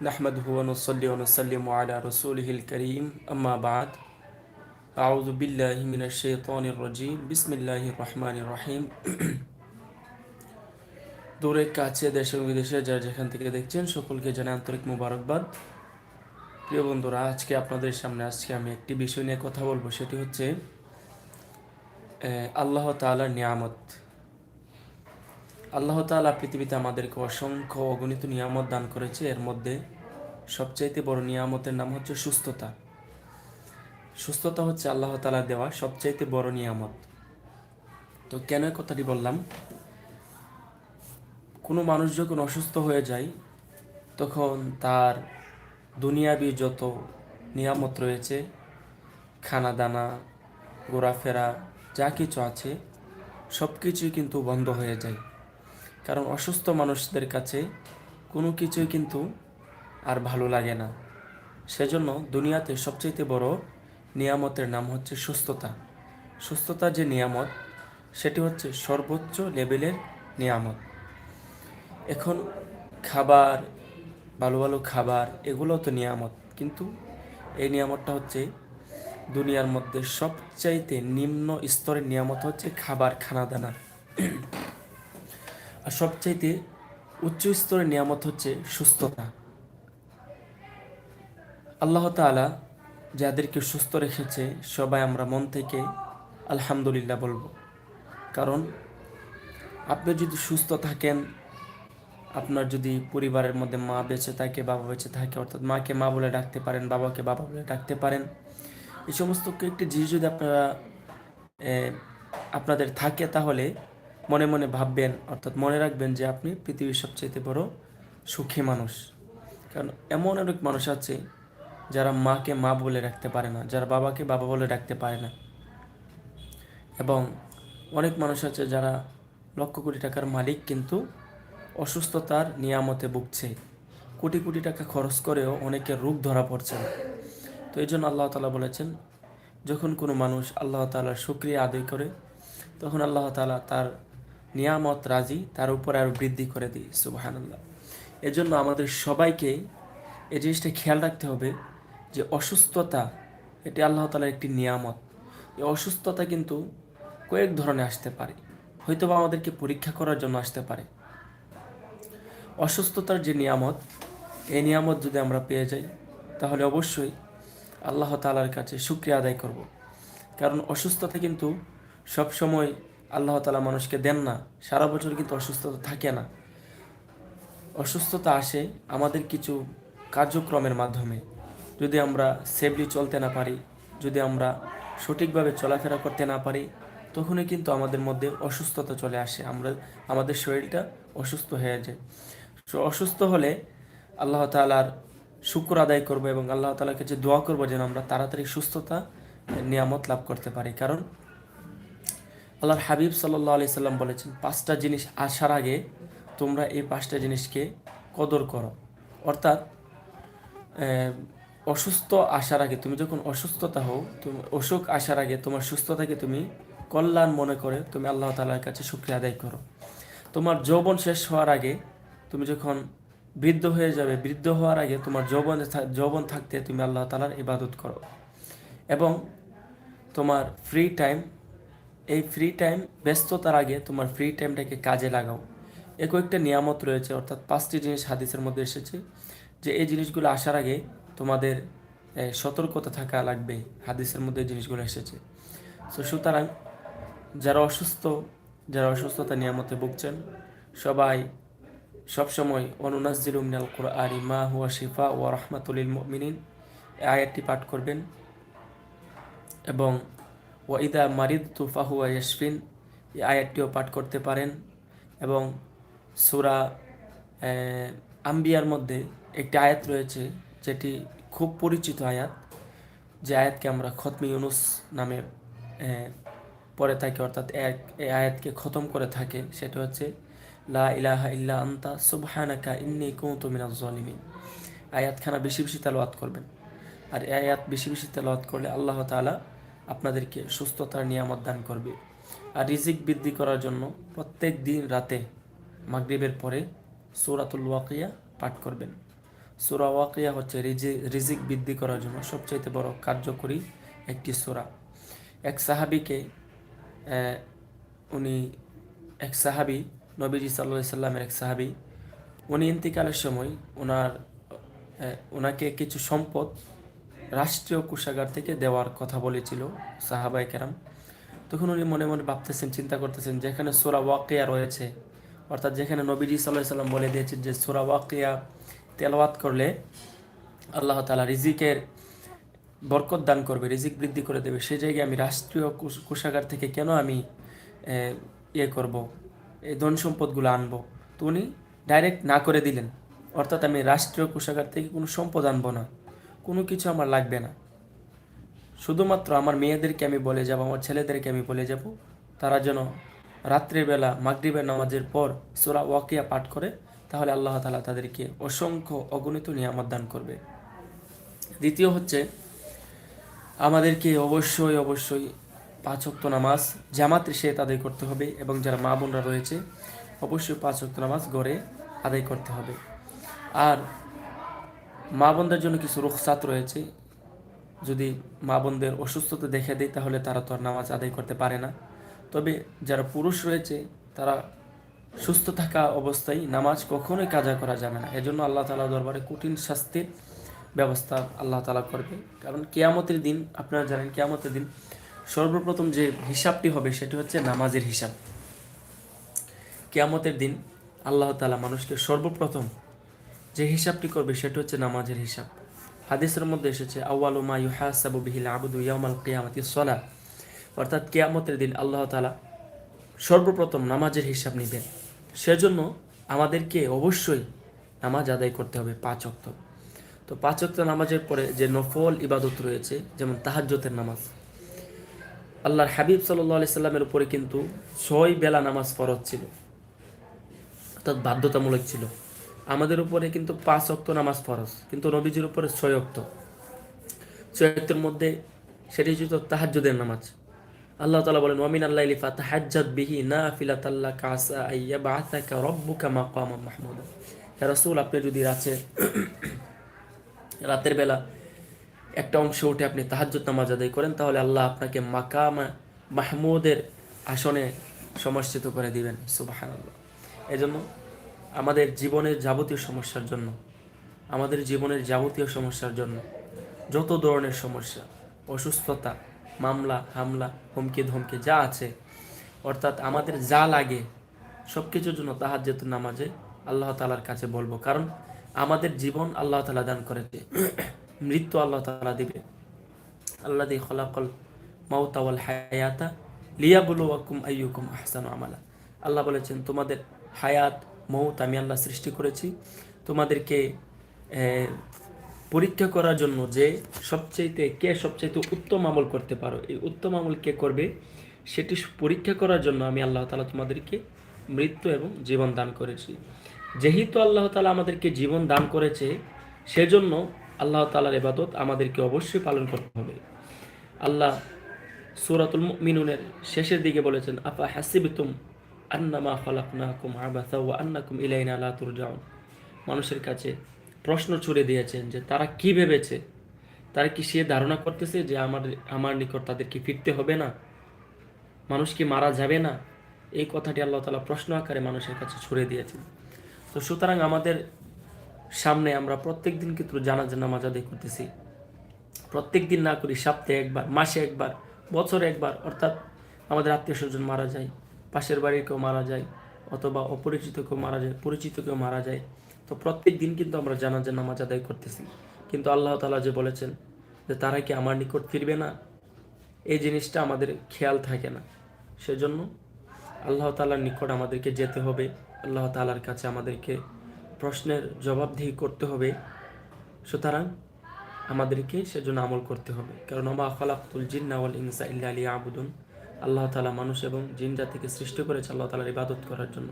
نحمده ونصلي ونسلم على رسوله الكريم أما بعد أعوذ بالله من الشيطان الرجيم بسم الله الرحمن الرحيم দূরে কাছে দেশ এবং বিদেশে যারা যেখান থেকে দেখছেন সকলকে জানাই আন্তরিক মুবারকবাদ প্রিয় বন্ধুরা আজকে আপনাদের সামনে আজকে আমি একটি বিষয় নিয়ে কথা বলবো সেটি হচ্ছে আহ, আল্লাহ তাআলার নিয়ামত আল্লাহ তালা পৃথিবীতে আমাদেরকে অসংখ্য অগণিত নিয়ামত দান করেছে। এর মধ্যে সবচাইতে বড় নিয়ামতের নাম হচ্ছে সুস্থতা। সুস্থতা হচ্ছে আল্লাহ তালা দেওয়া সবচাইতে বড় নিয়ামত। তো কেন কথাটি বললাম? কোনো মানুষ যখন অসুস্থ হয়ে যায়, তখন তার দুনিয়াবি যত নিয়ামত রয়েছে খানা দানা ঘোরাফেরা, যা কিছু আছে সব কিছুই কিন্তু বন্ধ হয়ে যায়। কারণ অসুস্থ মানুষদের কাছে কোনো কিছুই কিন্তু আর ভালো লাগে না। সেজন্য দুনিয়াতে সবচেয়ে বড় নিয়ামতের নাম হচ্ছে সুস্থতা। সুস্থতার যে নিয়ামত, সেটি হচ্ছে সর্বোচ্চ লেভেলের নিয়ামত। এখন খাবার, ভালো ভালো খাবার এগুলো তো নিয়ামত। কিন্তু এই নিয়ামতটা হচ্ছে দুনিয়ার মধ্যে সবচাইতে নিম্ন স্তরের নিয়ামত হচ্ছে খাবার খানা দানা আর সবচাইতে উচ্চ স্তরের নিয়ামত হচ্ছে সুস্থতা। আল্লাহ তাআলা যাদেরকে সুস্থ রেখেছে, সবাই আমরা মন থেকে আলহামদুলিল্লাহ বলব। কারণ আপনি যদি সুস্থ থাকেন, আপনার যদি পরিবারের মধ্যে মা বেঁচে থাকে, বাবা বেঁচে থাকে, অর্থাৎ মাকে মা বলে ডাকতে পারেন, বাবাকে বাবা বলে ডাকতে পারেন, এই সমস্ত একটি জিনিস যদি আপনারা আপনাদের থাকে তাহলে মনে মনে ভাববেন, অর্থাৎ মনে রাখবেন যে আপনি পৃথিবীর সবচেয়ে বড় সুখী মানুষ। কারণ এমন অনেক মানুষ আছে যারা মাকে মা বলে রাখতে পারে না, যারা বাবাকে বাবা বলে ডাকতে পারে না। এবং অনেক মানুষ আছে যারা লক্ষ কোটি টাকার মালিক কিন্তু অসুস্থতার নিয়ামতে ভুগছে। কোটি কোটি টাকা খরচ করেও অনেকের রোগ ধরা পড়ছে না। তো এই জন্য আল্লাহ তালা বলেছেন, যখন কোনো মানুষ আল্লাহ তালার শুক্রিয়া আদায় করে, তখন আল্লাহ তালা তার নিয়ামত, রাজি, তার উপর আরও বৃদ্ধি করে দিই সুবাহান আল্লাহ এজন্য আমাদের সবাইকে এই জিনিসটা খেয়াল রাখতে হবে যে অসুস্থতা, এটি আল্লাহ তালার একটি নিয়ামত। এই অসুস্থতা কিন্তু কয়েক ধরনের আসতে পারে। হয়তো বা আমাদেরকে পরীক্ষা করার জন্য আসতে পারে। অসুস্থতার যে নিয়ামত, এই নিয়ামত যদি আমরা পেয়ে যাই, তাহলে অবশ্যই আল্লাহ তালার কাছে শুক্রিয়া আদায় করব। কারণ অসুস্থতা কিন্তু সব সময় আল্লাহ তালা মানুষকে দেন না। সারা বছর কিন্তু অসুস্থতা থাকে না। অসুস্থতা আসে আমাদের কিছু কার্যক্রমের মাধ্যমে। যদি আমরা সেফলি চলতে না পারি, যদি আমরা সঠিকভাবে চলাফেরা করতে না পারি, তখনই কিন্তু আমাদের মধ্যে অসুস্থতা চলে আসে। আমরা, আমাদের শরীরটা অসুস্থ হয়ে যায়। তো অসুস্থ হলে আল্লাহ তালার শুক্র আদায় করব এবং আল্লাহ তালার কাছে দোয়া করব যেন আমরা তাড়াতাড়ি সুস্থতা, নিয়ামত লাভ করতে পারি। কারণ আল্লাহর হাবিব সাল্লাহ আলি সাল্লাম বলেছেন, পাঁচটা জিনিস আসার আগে তোমরা এই পাঁচটা জিনিসকে কদর করো। অর্থাৎ অসুস্থ আসার আগে, তুমি যখন অসুস্থতা হও, তুমি অসুখ আসার আগে তোমার সুস্থতাকে তুমি কল্যাণ মনে করে তুমি আল্লাহ তালার কাছে শুক্রিয়া আদায় করো। তোমার যৌবন শেষ হওয়ার আগে তুমি যখন বৃদ্ধ হয়ে যাবে, বৃদ্ধ হওয়ার আগে তোমার যৌবন যৌবন থাকতে তুমি আল্লাহ তালার ইবাদত করো। এবং তোমার ফ্রি টাইম এই ফ্রি টাইম ব্যস্ততার আগে তোমার ফ্রি টাইমটাকে কাজে লাগাও। এ কয়েকটা নিয়ামত রয়েছে, অর্থাৎ পাঁচটি জিনিস হাদিসের মধ্যে এসেছে, যে এই জিনিসগুলো আসার আগে তোমাদের সতর্কতা থাকা লাগবে, হাদিসের মধ্যে এই জিনিসগুলো এসেছে। তো সুতরাং যারা অসুস্থ, যারা অসুস্থতা নিয়ামতে ভুগছেন, সবাই সবসময় অনুনাজিল মিনাল কোরআন মা হুয়া শিফা ও রহমাতুলিল মিনিন আয়াতটি পাঠ করবেন এবং ওয়াইদা মারিদ তুফাহুয়া ইয়াসফিন এই আয়াতটিও পাঠ করতে পারেন এবং সুরা আম্বিয়ার মধ্যে একটি আয়াত রয়েছে যেটি খুব পরিচিত আয়াত। যে আয়াতকে আমরা খতমি ইউনুস নামে পড়ে থাকি, অর্থাৎ এক এই আয়াতকে খতম করে থাকে, সেটা হচ্ছে, লা ইলাহা ইল্লা আন্তা সুবহানাকা ইন্নি কুনতু মিনাজ জালিমিন আয়াতখানা বেশি বেশি তেলাওয়াত করবেন। আর আয়াত বেশি বেশি তেলাওয়াত করলে আল্লাহ তাআলা আপনাদেরকে সুস্থতার নিয়ামত দান করবে। আর রিজিক বৃদ্ধি করার জন্য প্রত্যেক দিন রাতে মাগরিবের পরে সূরাতুল ওয়াকিয়া পাঠ করবেন। সুরা ওয়াকিয়া হচ্ছে রিজি- রিজিক বৃদ্ধি করার জন্য সবচাইতে বড় কার্যকরী একটি সুরা। এক সাহাবিকে উনি এক সাহাবি, নবীজি সাল্লাহ সাল্লামের এক সাহাবি, উনি ইন্তিকালের সময় ওনার ওনাকে কিছু সম্পদ রাষ্ট্রীয় কোষাগার থেকে দেওয়ার কথা বলেছিল সাহাবাই কেরাম। তখন উনি মনে মনে ভাবতেছেন, চিন্তা করতেছেন, যেখানে সোরা ওয়াকিয়া রয়েছে, অর্থাৎ যেখানে নবীজি সাল্লাহ সাল্লাম বলে দিয়েছেন যে সোরা ওয়াকিয়া তেলাওয়াত করলে আল্লাহ তালা রিজিকের বরকত দান করবে, রিজিক বৃদ্ধি করে দেবে। সেই জায়গায় আমি রাষ্ট্রীয় কোষ- কোষাগার থেকে কেন আমি ইয়ে করব এই ধন সম্পদগুলো আনব? তো উনি ডাইরেক্ট না করে দিলেন। অর্থাৎ আমি রাষ্ট্রীয় কোষাগার থেকে কোনো সম্পদ আনব না। কোনো কিছু আমার লাগবে না। শুধুমাত্র আমার মেয়েদেরকে আমি বলে যাব, আমার ছেলেদেরকে আমি বলে যাব। তারা যেন রাত্রিবেলা মাগরিবের নামাজের পর সুরা ওয়াকিয়া পাঠ করে, তাহলে আল্লাহ তালা তাদেরকে অসংখ্য অগণিত নিয়ামত দান করবে। দ্বিতীয় হচ্ছে, আমাদেরকে অবশ্যই অবশ্যই পাঁচ ওয়াক্ত নামাজ জামাতের সে আদায় করতে হবে এবং যারা মা বোনরা রয়েছে, অবশ্যই পাঁচ ওয়াক্ত নামাজ গড়ে আদায় করতে হবে। আর মা বোনদের জন্য কিছু রুখসাত রয়েছে। যদি মা বোনদের অসুস্থতা দেখে দেয়, তাহলে তারা তো আর নামাজ আদায় করতে পারে না। তবে যারা পুরুষ রয়েছে, তারা সুস্থ থাকা অবস্থায় নামাজ কখনোই কাজা করা যাবে না। এজন্য আল্লাহ তালা দরবারে কঠিন শাস্তির ব্যবস্থা আল্লাহ তালা করবে। কারণ কেয়ামতের দিন, আপনারা জানেন কেয়ামতের দিন সর্বপ্রথম যে হিসাবটি হবে, সেটি হচ্ছে নামাজের হিসাব। কেয়ামতের দিন আল্লাহ তালা মানুষকে সর্বপ্রথম যে হিসাবটি করবে সেটা হচ্ছে নামাজের হিসাব। হাদিসের মধ্যে এসেছে, আউয়ালু মা ইউহাসাবু বিহিল আবদু ইয়ামাল কিয়ামাতি সলা। অর্থাৎ কিয়ামতের দিন আল্লাহ তালা সর্বপ্রথম নামাজের হিসাব নেবেন। সেজন্য আমাদেরকে অবশ্যই নামাজ আদায় করতে হবে পাঁচ অক্ত তো পাঁচ অক্ত নামাজের পরে যে নফল ইবাদত রয়েছে, যেমন তাহাজ্জতের নামাজ, আল্লাহর হাবিব সাল্লাহ আলি সাল্লামের উপরে কিন্তু ছয় বেলা নামাজ ফরজ ছিল। অর্থাৎ বাধ্যতামূলক ছিল। আমাদের উপরে কিন্তু পাঁচ অক্ত নামাজ ফরজ, কিন্তু নবীজির উপরে ছয় অক্ত ছয় অক্তের মধ্যে সেটি হচ্ছে তাহাজ্জুদের নামাজ। আল্লাহ তালা বলেন ওয়ামিন আল্লাহ ইলিফা তাহাজ্জাদ বিহি না ফিলা তাল্লা কাসা আইয়া বা আতাকা রব্বুকা মাকামা মাহমুদা। হ্যাঁ আপনি যদি রাতে, রাতের বেলা একটা অংশ উঠে আপনি তাহাজ্জুদ নামাজ আদায় করেন, তাহলে আল্লাহ আপনাকে মাকামা মাহমুদের আসনে সমার্চিত করে দিবেন। সুবহানাল্লাহ। এজন্য আমাদের জীবনের যাবতীয় সমস্যার জন্য, আমাদের জীবনের যাবতীয় সমস্যার জন্য, যত ধরনের সমস্যা, অসুস্থতা, মামলা, হামলা, হুমকি, ধমকি যা আছে, অর্থাৎ আমাদের যা লাগে সব কিছুর জন্য তাহার যেত নামাজে আল্লাহ তালার কাছে বলব। কারণ আমাদের জীবন আল্লাহ তালা দান করেছে। মৃত্যু আল্লাহ তালা দিবে। আল্লাহ দি খলাকল মাউতাওয়াল হায়াতা লিয়াবুলুয়াকুম আইয়ুকুম আহসানু আমালা। আল্লাহ বলেছেন, তোমাদের হায়াত মৌত আমি আল্লাহ সৃষ্টি করেছি। তোমাদেরকে পরীক্ষা করার জন্য যে সবচাইতে, কে সবচাইতে উত্তম আমল করতে পারো, এই উত্তম আমল কে করবে, সেটি পরীক্ষা করার জন্য আমি আল্লাহ তালা তোমাদেরকে মৃত্যু এবং জীবন দান করেছি। যেহেতু আল্লাহ তালা আমাদেরকে জীবন দান করেছে, সেজন্য আল্লাহ তালার এবাদত আমাদেরকে অবশ্যই পালন করতে হবে। আল্লাহ সুরাতুল মিনুনের শেষের দিকে বলেছেন, আফা হাসিবতুম আন্নামা খালাকনাকুম আবাসা ওয়া আন্নাকুম ইলাইনা লা তুরজাউন। মানুষের কাছে প্রশ্ন ছুড়ে দিয়েছেন যে তারা কি ভেবেছে? তারা কি সে ধারণা করতেছে যে আমার আমার নিকট তাদেরকে ফিরতে হবে না? মানুষ কি মারা যাবে না? এই কথাটি আল্লাহ তালা প্রশ্ন আকারে মানুষের কাছে ছুড়ে দিয়েছেন। তো সুতরাং আমাদের সামনে আমরা প্রত্যেক দিন কিন্তু জানাজা নামাজ আদায় করতেছি। প্রত্যেক দিন না করি সপ্তাহে একবার, মাসে একবার, বছরে একবার, অর্থাৎ আমাদের আত্মীয় স্বজন মারা যায়। পাশের বাড়ির কেউ মারা যায় অথবা অপরিচিত কেউ মারা যায়, পরিচিত কেউ মারা যায়, তো প্রত্যেক দিন কিন্তু আমরা জানাজা, নামাজ আদায় করতেছি। কিন্তু আল্লাহ তালা যে বলেছেন যে তারা কি আমার নিকট ফিরবে না? এই জিনিসটা আমাদের খেয়াল থাকে না। সেজন্য আল্লাহ তালার নিকট আমাদেরকে যেতে হবে, আল্লাহ তালার কাছে আমাদেরকে প্রশ্নের জবাবদিহি করতে হবে। সুতরাং আমাদেরকে সেজন্য আমল করতে হবে। কারণ আমা খালাকুল জিন্না ইনসা ইল্লা আলী আবুদুন আল্লাহ তালা মানুষ এবং জিন জাতিকে সৃষ্টি করেছে আল্লাহ তালার ইবাদত করার জন্য।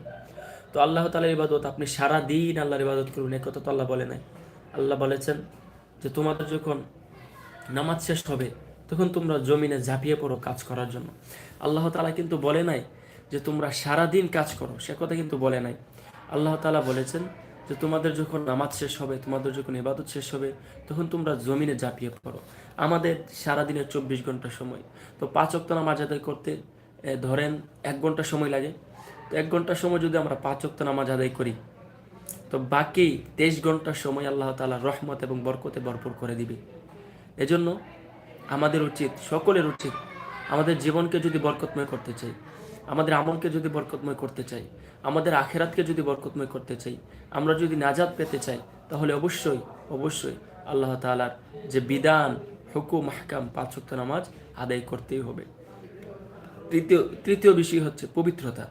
তো আল্লাহ তালার ইবাদত আপনি সারা দিন আল্লাহর ইবাদত করুন, এ কথা তো আল্লাহ বলে নাই। আল্লাহ বলেছেন যে তোমাদের যখন নামাজ শেষ হবে, তখন তোমরা জমিনে ঝাঁপিয়ে পড়ো কাজ করার জন্য। আল্লাহ তালা কিন্তু বলে নাই যে তোমরা সারা দিন কাজ করো, সে কথা কিন্তু বলে নাই। আল্লাহ তালা বলেছেন যে তোমাদের যখন নামাজ শেষ হবে, তোমাদের যখন ইবাদত শেষ হবে, তখন তোমরা জমিনে ঝাঁপিয়ে পড়ো। আমাদের সারাদিনের চব্বিশ ঘণ্টা সময়। তো পাঁচ অক্ত নামাজ আদায় করতে ধরেন এক ঘণ্টা সময় লাগে। তো এক ঘণ্টা সময় যদি আমরা পাঁচ অক্ত নামাজ আদায় করি, তো বাকি তেইশ ঘণ্টার সময় আল্লাহ তাআলা রহমত এবং বরকতে ভরপুর করে দিবে। এজন্য আমাদের উচিত, সকলের উচিত, আমাদের জীবনকে যদি বরকতময় করতে চাই, আমাদের আমলকে যদি বরকতময় করতে চাই, আমাদের আখেরাতকে যদি বরকতময় করতে চাই, আমরা যদি নাজাদ পেতে চাই, তাহলে অবশ্যই অবশ্যই আল্লাহ তালার যে বিধান হুকুম মাহকাম পাঁচ ওয়াক্ত নামাজ আদায় করতেই হবে। তৃতীয় তৃতীয় বিষয় হচ্ছে পবিত্রতা।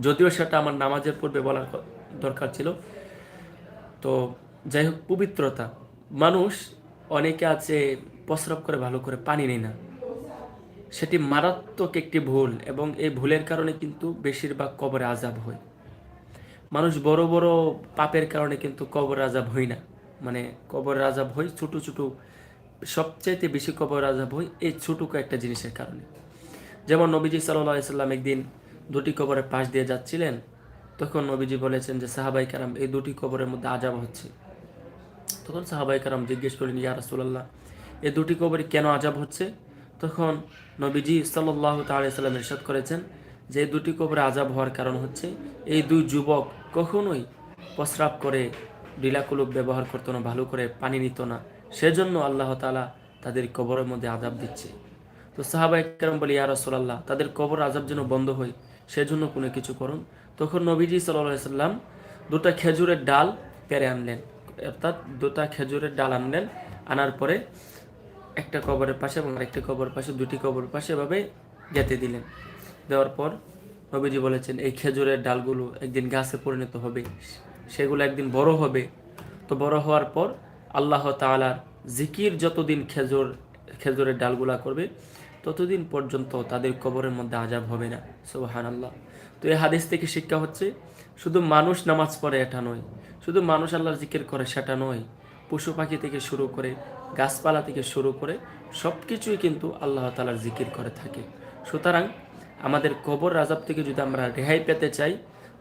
যদিও সেটা আমার নামাজের পূর্বে বলার দরকার ছিল। তো যাই হোক, পবিত্রতা। মানুষ অনেকে আছে প্রস্রাব করে ভালো করে পানি নেয় না। সেটি মারাত্মক একটি ভুল এবং এই ভুলের কারণে কিন্তু বেশিরভাগ কবরে আজাব হয়। মানুষ বড় বড় পাপের কারণে কিন্তু কবর আজাব হয় না। মানে কবর আজাব হয় ছোট ছোট সবচাইতে বেশি কবর আজাব হয় এই ছোট একটা জিনিসের কারণে। যেমন নবীজি সাল্লাহ সাল্লাম একদিন দুটি কবরের পাশ দিয়ে যাচ্ছিলেন, তখন নবীজি বলেছেন যে সাহাবাই কারাম, এই দুটি কবরের মধ্যে আজাব হচ্ছে। তখন সাহাবাই কারাম জিজ্ঞেস করলেন, ইয়া রাসূলুল্লাহ, এই দুটি কবরে কেন আজাব হচ্ছে? তখন নবীজি সাল্লাহ তাল্লাম ইরশাদ করেছেন যে দুটি কবরে আজাব হওয়ার কারণ হচ্ছে, এই দুই যুবক কখনোই প্রস্রাব করে ডিলাকুলুপ ব্যবহার করতো না, ভালো করে পানি নিত না। সেজন্য আল্লাহ তাআলা তাদের কবরের মধ্যে আজাব দিচ্ছে। তো সাহাবা একরাম বলি, ইয়া রাসূলুল্লাহ, তাদের কবর আজাব যেন বন্ধ হয়, সেজন্য কোনো কিছু করুন। তখন নবীজি সাল্লাল্লাহু সাল্লাম দুটা খেজুরের ডাল পেরে আনলেন। অর্থাৎ দুটা খেজুরের ডাল আনলেন, আনার পরে একটা কবরের পাশে এবং আরেকটা কবরের পাশে দুটি কবরের পাশে এভাবে গেঁথে দিলেন। দেওয়ার পর নবীজি বলেছেন, এই খেজুরের ডালগুলো একদিন গাছে পরিণত হবে, সেগুলো একদিন বড় হবে। তো বড় হওয়ার পর আল্লাহ তালার জিকির যতদিন খেজুর, খেজুরের ডালগুলা করবে, ততদিন পর্যন্ত তাদের কবরের মধ্যে আজাব হবে না। সুবাহান আল্লাহ তো এই হাদিস থেকে শিক্ষা হচ্ছে, শুধু মানুষ নামাজ পড়ে এটা নয়, শুধু মানুষ আল্লাহর জিকির করে সেটা নয়, পশু পাখি থেকে শুরু করে, গাছপালা থেকে শুরু করে সব কিছুই কিন্তু আল্লাহ তালার জিকির করে থাকে। সুতরাং আমাদের কবর রাজাব থেকে যদি আমরা রেহাই পেতে চাই,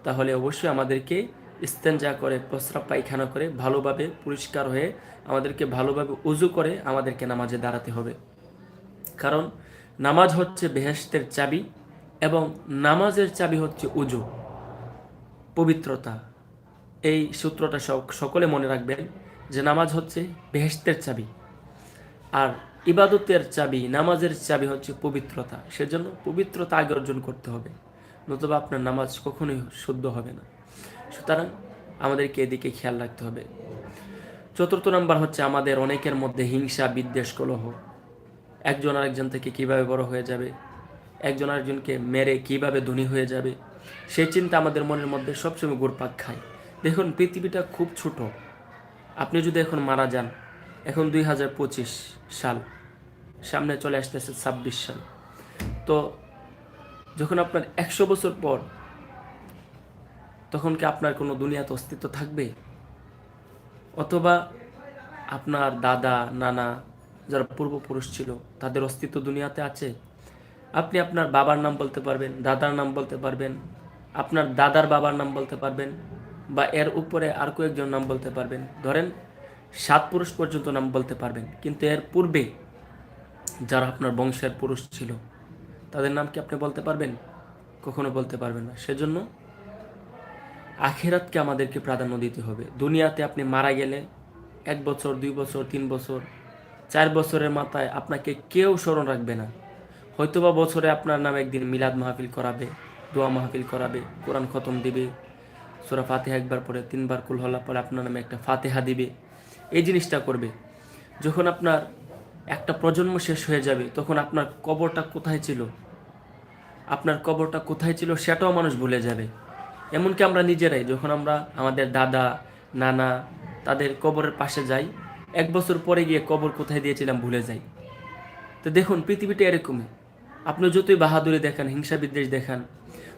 তাহলে অবশ্যই আমাদেরকে ইস্তেঞ্জা করে, প্রস্রাব পায়খানা করে, ভালোভাবে পরিষ্কার হয়ে আমাদেরকে ভালোভাবে উজু করে আমাদেরকে নামাজে দাঁড়াতে হবে। কারণ নামাজ হচ্ছে বেহেস্তের চাবি এবং নামাজের চাবি হচ্ছে উজু, পবিত্রতা। এই সূত্রটা সকলে মনে রাখবেন যে নামাজ হচ্ছে বেহেস্তের চাবি আর ইবাদতের চাবি, নামাজের চাবি হচ্ছে পবিত্রতা। সেজন্য পবিত্রতা আগে অর্জন করতে হবে, নতুবা আপনার নামাজ কখনোই শুদ্ধ হবে না। সুতরাং আমাদেরকে এদিকে খেয়াল রাখতে হবে। চতুর্থ নাম্বার হচ্ছে আমাদের অনেকের মধ্যে হিংসা, বিদ্বেষ, কলহ। একজন আরেকজন থেকে কীভাবে বড় হয়ে যাবে? একজন আরেকজনকে মেরে কীভাবে ধনী হয়ে যাবে? সেই চিন্তা আমাদের মনের মধ্যে সবসময় ঘুরপাক খায়। দেখুন, পৃথিবীটা খুব ছোট। আপনি যদি এখন মারা যান, এখন দুই হাজার পঁচিশ সাল, সামনে চলে আসতেছে ছাব্বিশ সাল। তো যখন আপনার একশো বছর পর তখন কি আপনার কোনো দুনিয়াতে অস্তিত্ব থাকবে? অথবা আপনার দাদা, নানা যারা পূর্বপুরুষ ছিল, তাদের অস্তিত্ব দুনিয়াতে আছে? আপনি আপনার বাবার নাম বলতে পারবেন, দাদার নাম বলতে পারবেন, আপনার দাদার বাবার নাম বলতে পারবেন, বা এর উপরে আর কয়েকজন নাম বলতে পারবেন। ধরেন, সাত পুরুষ পর্যন্ত নাম বলতে পারবেন, কিন্তু এর পূর্বে যারা আপনার বংশের পুরুষ ছিল, তাদের নাম কি আপনি বলতে পারবেন? কখনো বলতে পারবেন না। সেজন্য আখেরাতকে আমাদেরকে প্রাধান্য দিতে হবে। দুনিয়াতে আপনি মারা গেলে এক বছর, দুই বছর, তিন বছর, চার বছরের মাথায় আপনাকে কেউ স্মরণ রাখবে না। হয়তোবা বছরে আপনার নামে একদিন মিলাদ মাহফিল করাবে, দোয়া মাহফিল করাবে, কোরআন খতম দিবে, সোরা ফাতেহা একবার পরে তিনবার কুল হল্লা পরে আপনার নামে একটা ফাতেহা দিবে। এই জিনিসটা করবে। যখন আপনার একটা প্রজন্ম শেষ হয়ে যাবে, তখন আপনার কবরটা কোথায় ছিল? আপনার কবরটা কোথায় ছিল সেটাও মানুষ ভুলে যাবে। এমনকি আমরা নিজেরাই যখন আমরা আমাদের দাদা, নানা তাদের কবরের পাশে যাই, এক বছর পরে গিয়ে কবর কোথায় দিয়েছিলাম ভুলে যাই। তো দেখুন, পৃথিবীটা এরকমই। আপনি যতই বাহাদুরি দেখান হিংসা বিদ্বেষ দেখান,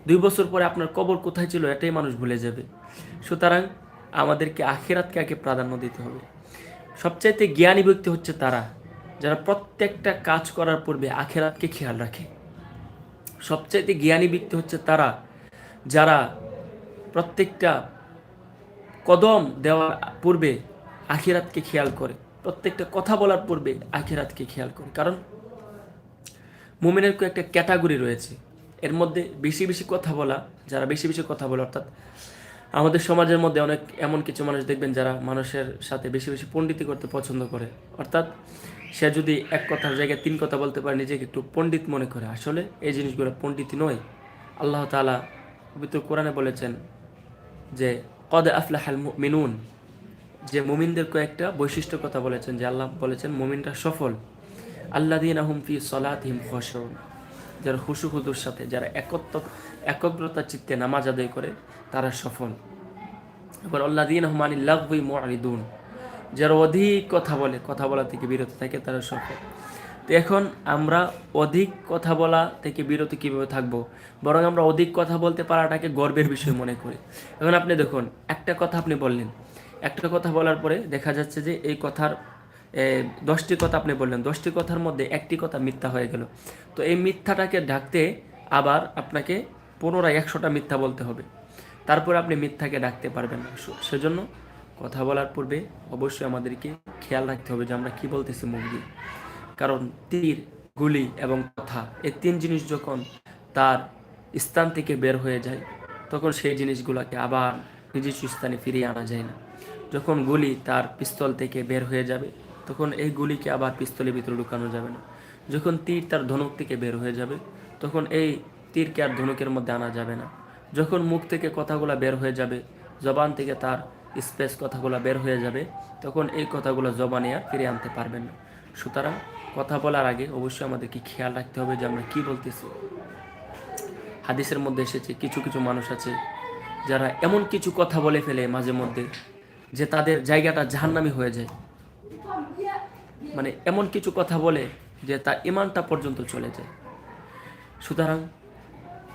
দুই বছর পরে আপনার কবর কোথায় ছিল এটাই মানুষ ভুলে যাবে। সুতরাং আমাদেরকে আখেরাতকে আগে প্রাধান্য দিতে হবে। সবচাইতে জ্ঞানী ব্যক্তি হচ্ছে তারা, যারা প্রত্যেকটা কাজ করার পূর্বে আখেরাতকে খেয়াল রাখে। সবচাইতে জ্ঞানী ব্যক্তি হচ্ছে তারা, যারা প্রত্যেকটা কদম দেওয়ার পূর্বে আখিরাতকে খেয়াল করে। প্রত্যেকটা কথা বলার পূর্বে আখিরাতকে খেয়াল করে। কারণ মুমিনের একটা ক্যাটাগরি রয়েছে। এর মধ্যে বেশি বেশি কথা বলা, যারা বেশি বেশি কথা বলে, অর্থাৎ আমাদের সমাজের মধ্যে অনেক এমন কিছু মানুষ দেখবেন যারা মানুষের সাথে বেশি বেশি পণ্ডিতি করতে পছন্দ করে। অর্থাৎ সে যদি এক কথার জায়গায় তিন কথা বলতে পারে, নিজেকে একটু পণ্ডিত মনে করে। আসলে এই জিনিসগুলো পণ্ডিতি নয়। আল্লাহ তাআলা পবিত্র কোরআনে বলেছেন যে কদ আফলাহাল মিনুন যে মুমিনদের কয়েকটা বৈশিষ্ট্য কথা বলেছেন, যে আল্লাহ বলেছেন, মুমিনরা সফল। আল্লাহ দিন আহম ফি সলাতহিম খসন যারা হুসু হুদুর সাথে, যারা একত্র, একগ্রতা চিত্তে নামাজ আদায় করে, তারা সফল। এবার আল্লাহ দিন আহমানি লাভই মুআরিদুন, যারা অধিক কথা বলে, কথা বলা থেকে বিরত থাকে, তারা সফল। তো এখন আমরা অধিক কথা বলা থেকে বিরত কীভাবে থাকব? বরং আমরা অধিক কথা বলতে পারাটাকে গর্বের বিষয় মনে করি। এখন আপনি দেখুন, একটা কথা আপনি বললেন। একটা কথা বলার পরে দেখা যাচ্ছে যে এই কথার দশটি কথা আপনি বললেন। দশটি কথার মধ্যে একটি কথা মিথ্যা হয়ে গেল। তো এই মিথ্যাটাকে ঢাকতে আবার আপনাকে পুনরায় একশোটা মিথ্যা বলতে হবে। তারপর আপনি মিথ্যাকে ডাকতে পারবেন সেজন্য কথা বলার পূর্বে অবশ্যই আমাদেরকে খেয়াল রাখতে হবে যে আমরা কি বলতেছি মুখ দিয়ে। কারণ তীর, গুলি এবং কথা এই তিন জিনিস যখন তার স্থান থেকে বের হয়ে যায়, তখন সেই জিনিসগুলোকে আবার নিজস্ব স্থানে ফিরিয়ে আনা যায় না। যখন গুলি তার পিস্তল থেকে বের হয়ে যাবে, তখন এই গুলিকে আবার পিস্তলের ভিতরে ঢুকানো যাবে না। যখন তীর তার ধনুক থেকে বের হয়ে যাবে, তখন এই তীরকে আর ধনুকের মধ্যে আনা যাবে না। যখন মুখ থেকে কথাগুলো বের হয়ে যাবে, জবান থেকে তার স্পেস কথাগুলো বের হয়ে যাবে, তখন এই কথাগুলো জবানে আর ফিরে আনতে পারবেন না। সুতরাং কথা বলার আগে অবশ্যই আমাদেরকে খেয়াল রাখতে হবে যে আমরা কি বলতেছি। হাদিসের মধ্যে এসেছে, কিছু কিছু মানুষ আছে যারা এমন কিছু কথা বলে ফেলে মাঝে মধ্যে যে তাদের জায়গাটা জাহান্নামি হয়ে যায়। মানে এমন কিছু কথা বলে যে তার ইমানটা পর্যন্ত চলে যায়। সুতরাং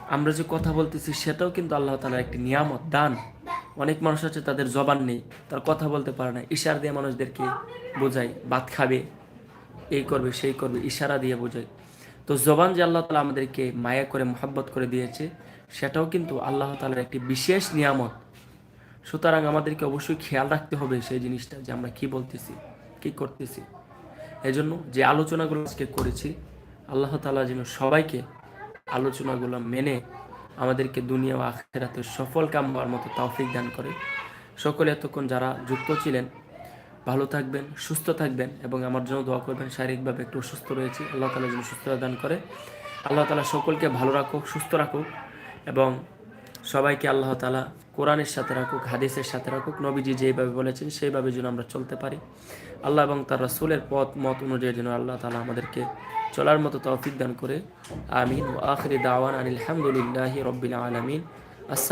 আমরা যে কথা বলতেছি সেটাও কিন্তু আল্লাহ তালার একটি নিয়ামত, দান। অনেক মানুষ আছে তাদের জবান নেই, তার কথা বলতে পারে না। ইশার দিয়ে মানুষদেরকে বোঝায়, ভাত খাবে। এই করবে, সেই করবে, ইশারা দিয়ে বোঝায়। তো জবান যে আল্লাহ তালা আমাদেরকে মায়া করে, মোহাব্বত করে দিয়েছে, সেটাও কিন্তু আল্লাহ তালার একটি বিশেষ নিয়ামত। সুতরাং আমাদেরকে অবশ্যই খেয়াল রাখতে হবে সেই জিনিসটা, যে আমরা কি বলতেছি, কি করতেছি। এজন্য যে আলোচনাগুলো আজকে করেছি, আল্লাহ তালা যেন সবাইকে আলোচনাগুলো মেনে আমাদেরকে দুনিয়া ও আখেরাতে সফল কাম হওয়ার মতো তৌফিক দান করে। সকলে এতক্ষণ যারা যুক্ত ছিলেন ভালো থাকবেন, সুস্থ থাকবেন এবং আমার জন্য দোয়া করবেন, শারীরিকভাবে একটু অসুস্থ রয়েছে। আল্লাহ তালা যেন সুস্থতা দান করে। আল্লাহ তালা সকলকে ভালো রাখুক, সুস্থ রাখুক এবং সবাইকে আল্লাহ তালা কোরআনের সাথে রাখুক, হাদিসের সাথে রাখুক, নবীজি যেইভাবে বলেছেন সেইভাবে যেন আমরা চলতে পারি। আল্লাহ এবং তার রাসূলের পথ, মত অনুযায়ী যেন আল্লাহ তালা আমাদেরকে চলার মতো তৌফিক দান করে। আমিন। ও আখরি দাওয়ান আনিল হামদুলিল্লাহি রব্বিল আলামিন।